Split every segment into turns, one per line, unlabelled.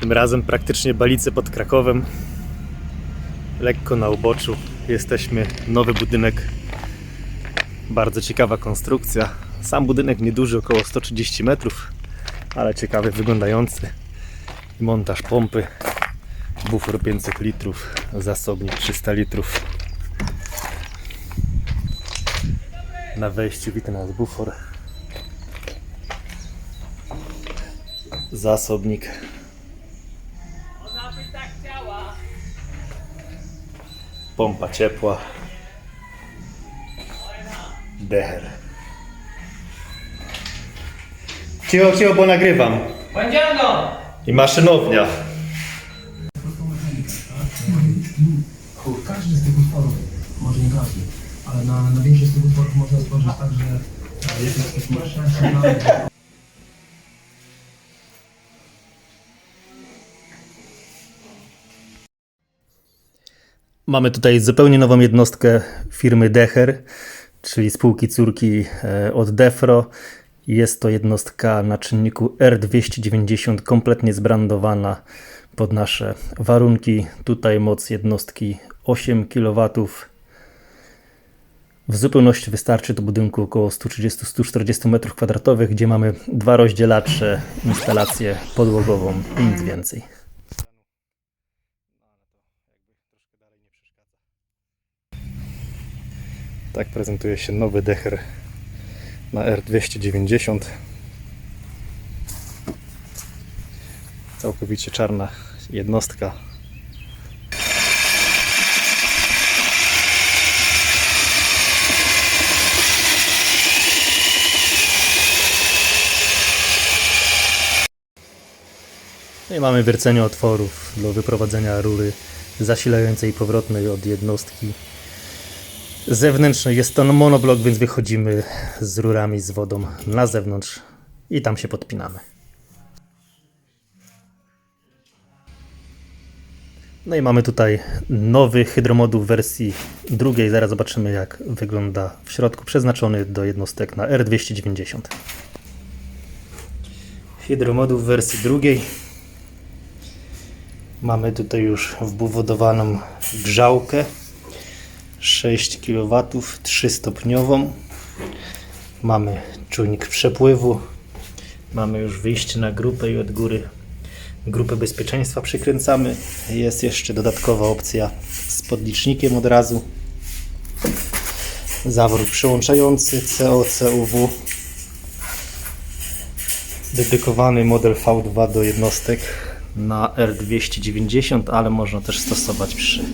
Tym razem praktycznie Balice pod Krakowem. Lekko na uboczu. Jesteśmy. Nowy budynek. Bardzo ciekawa konstrukcja. Sam budynek nieduży, około 130 metrów, ale ciekawy wyglądający. Montaż pompy. Bufor 500 litrów. Zasobnik 300 litrów. Na wejściu wita nas bufor. Zasobnik. Pompa ciepła. Deher. Cicho, cicho, bo nagrywam.
Buongiorno!
I maszynownia.
Każdy z tych utworów, może nie każdy, ale na, na większość z tych utworów można spojrzeć tak, że e, jest to taki
Mamy tutaj zupełnie nową jednostkę firmy Decher, czyli spółki córki e, od Defro. Jest to jednostka na czynniku R290, kompletnie zbrandowana pod nasze warunki. Tutaj moc jednostki 8 kW. W zupełności wystarczy do budynku około 130-140 m2, gdzie mamy dwa rozdzielacze, instalację podłogową i nic więcej. Tak prezentuje się nowy Decher na R290. Całkowicie czarna jednostka. No i mamy wiercenie otworów do wyprowadzenia rury zasilającej powrotnej od jednostki zewnętrznej. Jest to monoblok, więc wychodzimy z rurami z wodą na zewnątrz i tam się podpinamy. No i mamy tutaj nowy hydromoduł w wersji drugiej. Zaraz zobaczymy jak wygląda w środku, przeznaczony do jednostek na R290. Hydromoduł w wersji drugiej. Mamy tutaj już wbudowaną grzałkę 6 kW, 3-stopniową. Mamy czujnik przepływu. Mamy już wyjście na grupę i od góry grupę bezpieczeństwa przykręcamy. Jest jeszcze dodatkowa opcja z podlicznikiem od razu. Zawór przyłączający COCUW. Dedykowany model V2 do jednostek na R290, ale można też stosować przy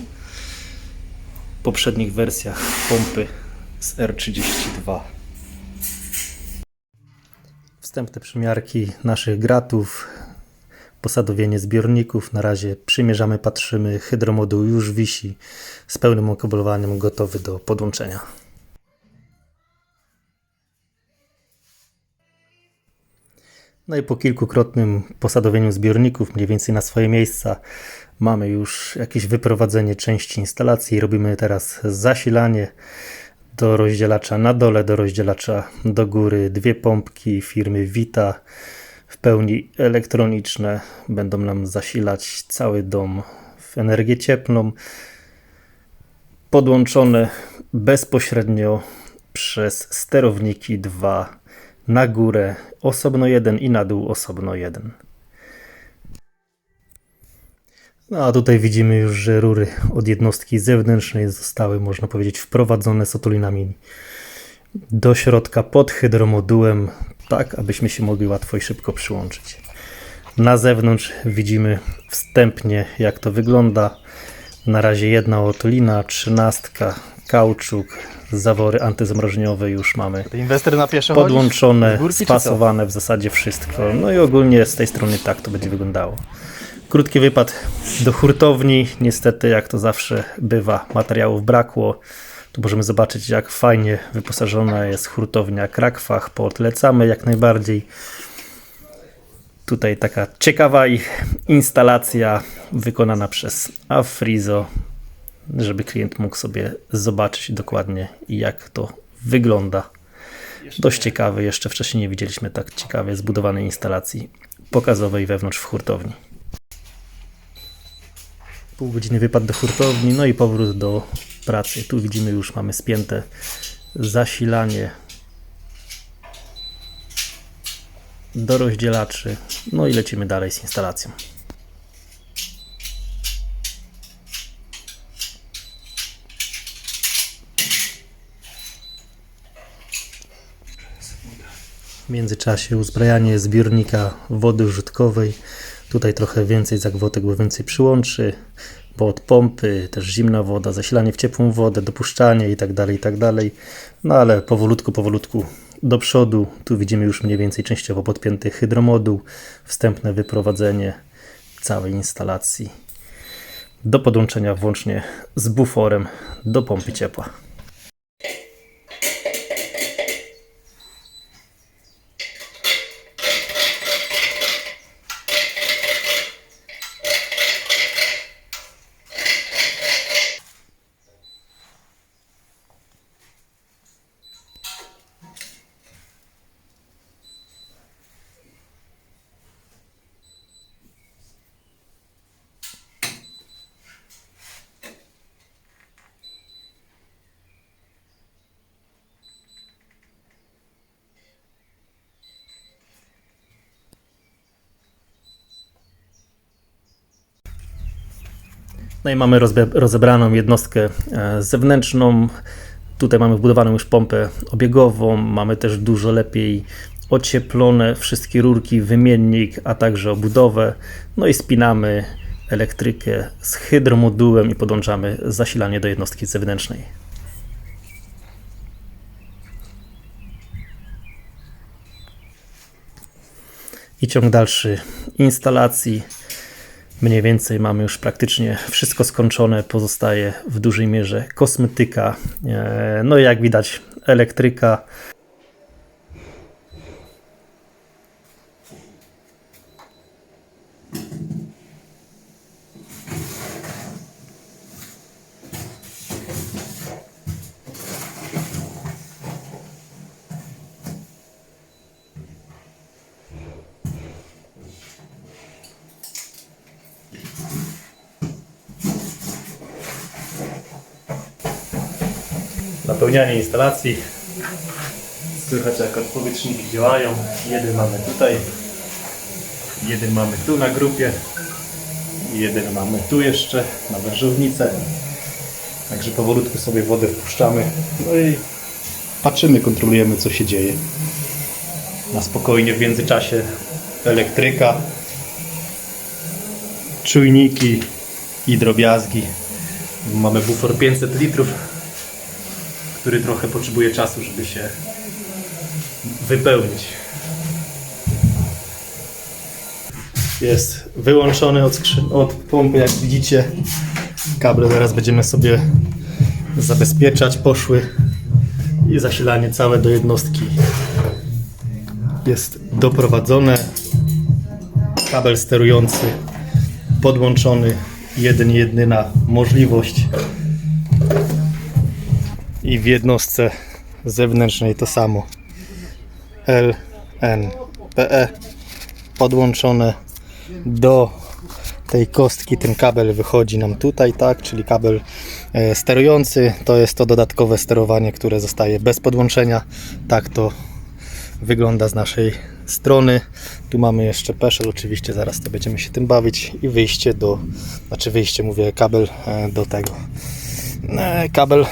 poprzednich wersjach pompy z R32. Wstępne przymiarki naszych gratów, posadowienie zbiorników. Na razie przymierzamy, patrzymy. Hydromoduł już wisi z pełnym okablowaniem, gotowy do podłączenia. No i po kilkukrotnym posadowieniu zbiorników, mniej więcej na swoje miejsca, mamy już jakieś wyprowadzenie części instalacji. Robimy teraz zasilanie do rozdzielacza na dole, do rozdzielacza do góry. Dwie pompki firmy Vita w pełni elektroniczne będą nam zasilać cały dom w energię cieplną. Podłączone bezpośrednio przez sterowniki dwa na górę osobno jeden i na dół osobno jeden. No a tutaj widzimy już, że rury od jednostki zewnętrznej zostały, można powiedzieć, wprowadzone z otulinami do środka pod hydromodułem, tak abyśmy się mogli łatwo i szybko przyłączyć. Na zewnątrz widzimy wstępnie jak to wygląda. Na razie jedna otulina, trzynastka, kauczuk, zawory antyzmrożeniowe już mamy
Inwestor na pieszo
podłączone,
górki
spasowane w zasadzie wszystko. No i ogólnie z tej strony tak to będzie wyglądało. Krótki wypad do hurtowni. Niestety, jak to zawsze bywa, materiałów brakło. Tu możemy zobaczyć, jak fajnie wyposażona jest hurtownia Krakwach. Poodlecamy jak najbardziej. Tutaj taka ciekawa ich instalacja wykonana przez Afrizo, żeby klient mógł sobie zobaczyć dokładnie, jak to wygląda. Dość ciekawy, jeszcze wcześniej nie widzieliśmy tak ciekawie zbudowanej instalacji pokazowej wewnątrz w hurtowni. Pół godziny wypad do hurtowni, no i powrót do pracy. Tu widzimy już mamy spięte zasilanie do rozdzielaczy. No i lecimy dalej z instalacją. W międzyczasie uzbrajanie zbiornika wody użytkowej. Tutaj trochę więcej zagwotek, bo więcej przyłączy, bo od pompy, też zimna woda, zasilanie w ciepłą wodę, dopuszczanie i tak dalej, i tak dalej. No ale powolutku, powolutku do przodu. Tu widzimy już mniej więcej częściowo podpięty hydromoduł, wstępne wyprowadzenie całej instalacji do podłączenia włącznie z buforem do pompy ciepła. No i mamy rozebraną jednostkę e, zewnętrzną. Tutaj mamy wbudowaną już pompę obiegową. Mamy też dużo lepiej ocieplone wszystkie rurki, wymiennik, a także obudowę. No i spinamy elektrykę z hydromodułem i podłączamy zasilanie do jednostki zewnętrznej. I ciąg dalszy instalacji. Mniej więcej mamy już praktycznie wszystko skończone. Pozostaje w dużej mierze kosmetyka. E, No i jak widać, elektryka. Napełnianie instalacji. Słychać jak odpowietrzniki działają. Jeden mamy tutaj, jeden mamy tu na grupie, jeden mamy tu jeszcze na wężownicę. Także powolutku sobie wodę wpuszczamy. No i patrzymy, kontrolujemy co się dzieje. Na spokojnie w międzyczasie elektryka, czujniki i drobiazgi. Mamy bufor 500 litrów, który trochę potrzebuje czasu, żeby się wypełnić. Jest wyłączony od, skrzyn- od pompy, jak widzicie. Kable zaraz będziemy sobie zabezpieczać. Poszły i zasilanie całe do jednostki jest doprowadzone. Kabel sterujący podłączony. Jeden jedyna możliwość i w jednostce zewnętrznej to samo. LNPE podłączone do tej kostki ten kabel wychodzi nam tutaj, tak, czyli kabel e, sterujący, to jest to dodatkowe sterowanie, które zostaje bez podłączenia. Tak to wygląda z naszej strony. Tu mamy jeszcze peszel, oczywiście zaraz to będziemy się tym bawić i wyjście do, znaczy wyjście mówię, kabel e, do tego. E, Kabel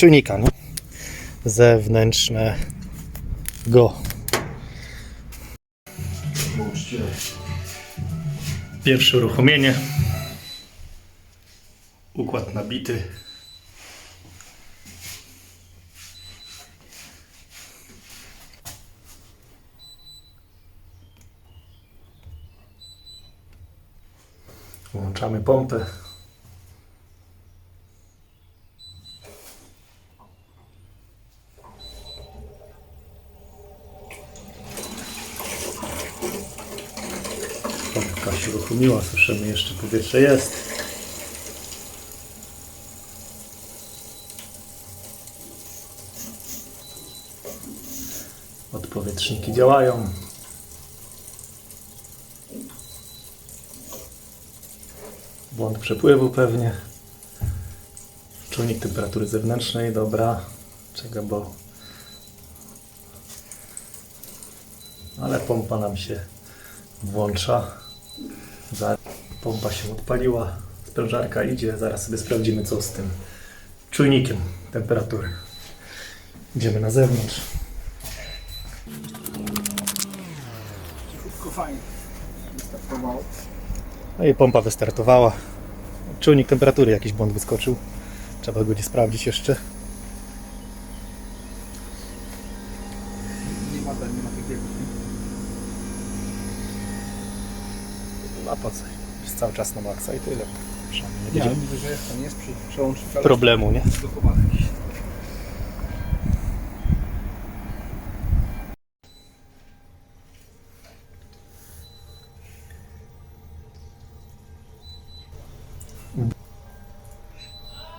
czujnika, nie? Zewnętrznego. Pierwsze uruchomienie. Układ nabity. Włączamy pompę. Się uruchomiła, słyszymy jeszcze powietrze jest. Odpowietrzniki działają. Błąd przepływu pewnie. Czujnik temperatury zewnętrznej, dobra. Czego, bo... Ale pompa nam się włącza. Pompa się odpaliła, sprężarka idzie. Zaraz sobie sprawdzimy co z tym czujnikiem temperatury. Idziemy na zewnątrz.
Wszystko fajnie. Wystartowało.
No i pompa wystartowała. Czujnik temperatury, jakiś błąd wyskoczył. Trzeba go nie sprawdzić jeszcze.
Nie ma ten, nie ma takiego.
A po co? Jest cały czas na maksa i tyle. Przynajmniej nie
Nie,
będzie
że jest ten jest przy przełączniku. ale
problemu, nie?
jakiś.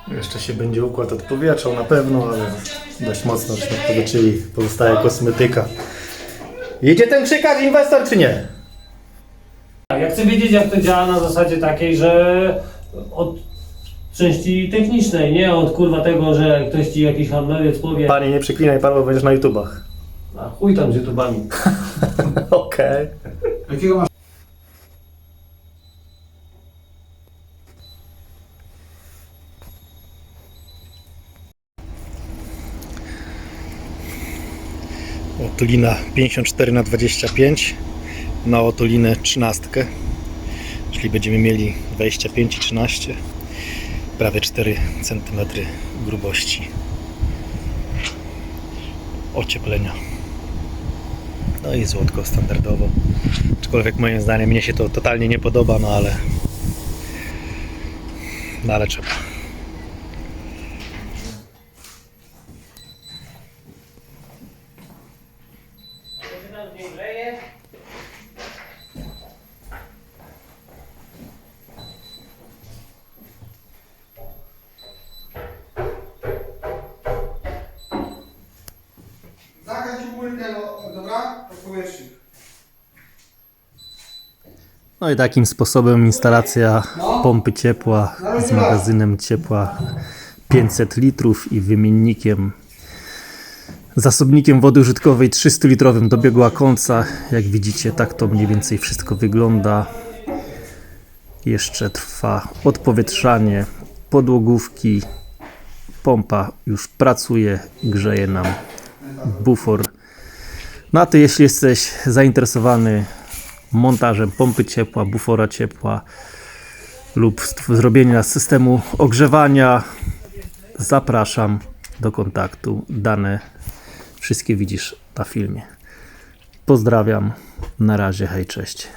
Jeszcze się będzie układ odpowietrzał na pewno, ale dość mocno żeśmy odpowietrzyli. Pozostaje kosmetyka. Jedzie ten krzykacz inwestor czy nie?
Ja chcę wiedzieć jak to działa na zasadzie takiej, że od części technicznej, nie od kurwa tego, że ktoś ci jakiś handlowiec powie,
Panie, nie przeklinaj pan, bo będziesz na YouTubach.
a chuj tam z YouTubami.
Okej.
Jakiego masz?
Otulina 54 na 25 na otulinę 13 czyli będziemy mieli 25 i 13 prawie 4 cm grubości ocieplenia. No i złotko standardowo. Aczkolwiek moim zdaniem mnie się to totalnie nie podoba no ale no ale trzeba.
Zakręć No
i takim sposobem instalacja pompy ciepła z magazynem ciepła 500 litrów i wymiennikiem zasobnikiem wody użytkowej 300 litrowym dobiegła końca. Jak widzicie tak to mniej więcej wszystko wygląda. Jeszcze trwa odpowietrzanie podłogówki. Pompa już pracuje, grzeje nam bufor. No ty jeśli jesteś zainteresowany montażem pompy ciepła, bufora ciepła lub zrobienia systemu ogrzewania, zapraszam do kontaktu. Dane wszystkie widzisz na filmie. Pozdrawiam. Na razie, hej, cześć.